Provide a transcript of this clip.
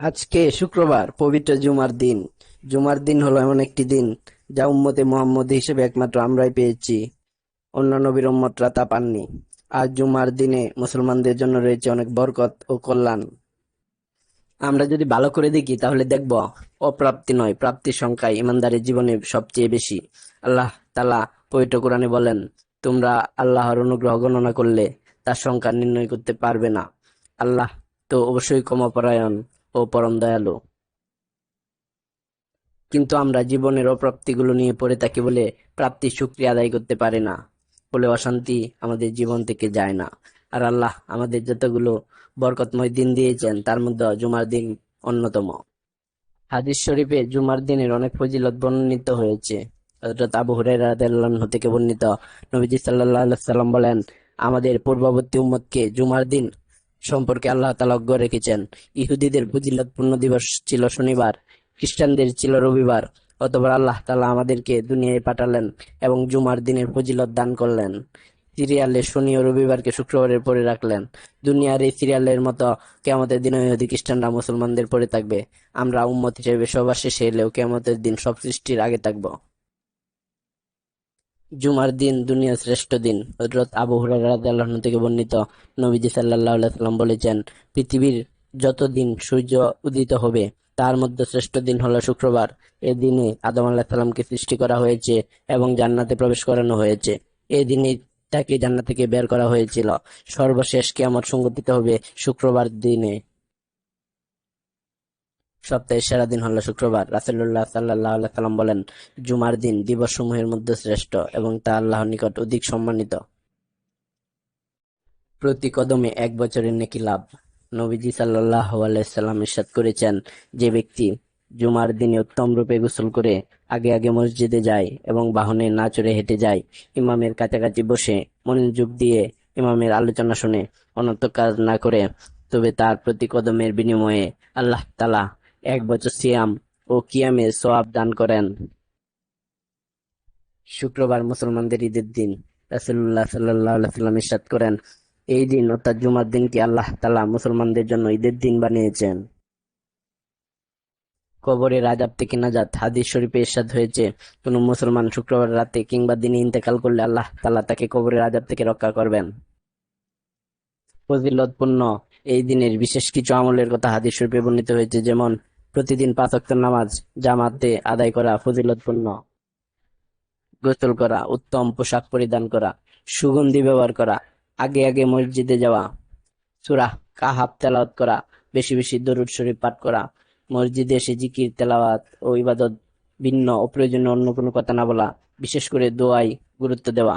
আজকে শুক্রবার, পবিত্র জুমার দিন। জুমার দিন হলো এমন একটি দিন যা উম্মতে মোহাম্মদ হিসেবে একমাত্র আমরাই পেয়েছি। অন্য নবীর উম্মতরা তা পাননি। আজ জুমার দিনে মুসলমানদের জন্য রয়েছে অনেক বরকত ও কল্যাণ। আমরা যদি ভালো করে দেখি, তাহলে দেখব, অপ্রাপ্তি নয়, প্রাপ্তির সংখ্যায় ইমানদারের জীবনে সবচেয়ে বেশি। আল্লাহ তালা পবিত্র কোরআনে বলেন, তোমরা আল্লাহর অনুগ্রহ গণনা করলে তার সংখ্যা নির্ণয় করতে পারবে না। আল্লাহ তো অবশ্যই ক্ষমাপরায়ণ। ও পরম দয়ালু। কিন্তু আমরা জীবনের অপ্রাপ্তিগুলো নিয়ে পড়ে থাকি বলে প্রাপ্তির শুকরিয়া আদায় করতে পারি না, বলে অশান্তি আমাদের জীবন থেকে যায় না। আর আল্লাহ আমাদের যতগুলো বরকতময় দিন দিয়েছেন, তার মধ্যে জুমার দিন অন্যতম। হাদিস শরীফে জুমার দিনের অনেক ফজিলত বর্ণিত হয়েছে। আবু রাদিয়াল্লাহু থেকে বর্ণিত নবীজি আলাইহি সাল্লাম বলেন, আমাদের পূর্ববর্তী উম্মতকে জুমার দিন সম্পর্কে আল্লাহ তাআলা অজ্ঞ রেখেছেন। ইহুদিদের ফজিলতপূর্ণ দিবস ছিল শনিবার, খ্রিস্টানদের ছিল রবিবার, অতঃপর আল্লাহ তালা আমাদেরকে দুনিয়ায় পাঠালেন এবং জুমার দিনের ফজিলত দান করলেন। সিরিয়ালে শনি ও রবিবারকে শুক্রবারের পরে রাখলেন। দুনিয়ার এই সিরিয়ালের মতো কেয়ামতের দিনে ইহুদি খ্রিস্টানরা মুসলমানদের পরে থাকবে। আমরা উম্মত হিসেবে সবার শেষে এলেও কেয়ামতের দিন সব সৃষ্টির আগে থাকব। জুমার দিন দুনিয়ার শ্রেষ্ঠ দিন। হযরত আবু হুরায়রা থেকে বর্ণিত নবীজি আলাইহি সাল্লাম বলেছেন, পৃথিবীর যত দিন সূর্য উদিত হবে, তার মধ্যে শ্রেষ্ঠ দিন হলো শুক্রবার। এ দিনে আদম আলাইহিস সালামকে সৃষ্টি করা হয়েছে এবং জান্নাতে প্রবেশ করানো হয়েছে। এ দিনে তাকে জান্নাত থেকে বের করা হয়েছিল। সর্বশেষ কিয়ামত সংঘটিত হবে শুক্রবার দিনে। সপ্তাহের সেরা দিন হলো শুক্রবার। রাসূলুল্লাহ আলাইহি সাল্লাম বলেন, জুমার দিন দিবসসমূহের মধ্যে শ্রেষ্ঠ এবং তা আল্লাহর নিকট অধিক সম্মানিত। প্রতি কদমে এক বছরের নেকি লাভ। নবীজি সাল্লাল্লাহু আলাইহি সাল্লাম ইরশাদ করেছেন, যে ব্যক্তি জুমার দিনে উত্তম রূপে গোসল করে আগে আগে মসজিদে যায় এবং বাহনে না চড়ে হেঁটে যায়, ইমামের কাছাকাছি বসে মনোযোগ দিয়ে ইমামের আলোচনা শুনে অনর্থ কাজ না করে, তবে তার প্রতি কদমের বিনিময়ে আল্লাহ তাআলা এক বছর সিয়াম ও কিয়ামের সওয়াব দান করেন। শুক্রবার মুসলমানদের ঈদের দিন সাল্লাল্লাহু সাল্লাম ইরশাদ করেন। এই দিন অর্থাৎ জুমার দিনকে আল্লাহ তাআলা মুসলমানদের জন্য ঈদের দিন বানিয়েছেন। কবরের আযাব থেকে নাজাত হাদিস শরীফে ইরশাদ হয়েছে। কোন মুসলমান শুক্রবার রাতে কিংবা দিনে ইন্তেকাল করলে আল্লাহ তালা তাকে কবরের আযাব থেকে রক্ষা করবেন। ফজিলতপূর্ণ এই দিনের বিশেষ কিছু আমলের কথা হাদিস শরীফে বর্ণিত হয়েছে, যেমন প্রতিদিন পাঁচ ওয়াক্ত নামাজ, জামাতে আদায় করা ফজিলতপূর্ণ। গোসল করা, উত্তম পোশাক পরিধান করা, সুগন্ধি ব্যবহার করা, আগে আগে মসজিদে যাওয়া, সূরা কাহাফ তেলাওয়াত করা, বেশি বেশি দরুদ শরীফ পাঠ করা, মসজিদে এসে জিকির, তেলাওয়াত ও ইবাদত ভিন্ন অপ্রয়োজনীয় অন্য কোনো কথা না বলা, বিশেষ করে দোয়াই গুরুত্ব দেওয়া।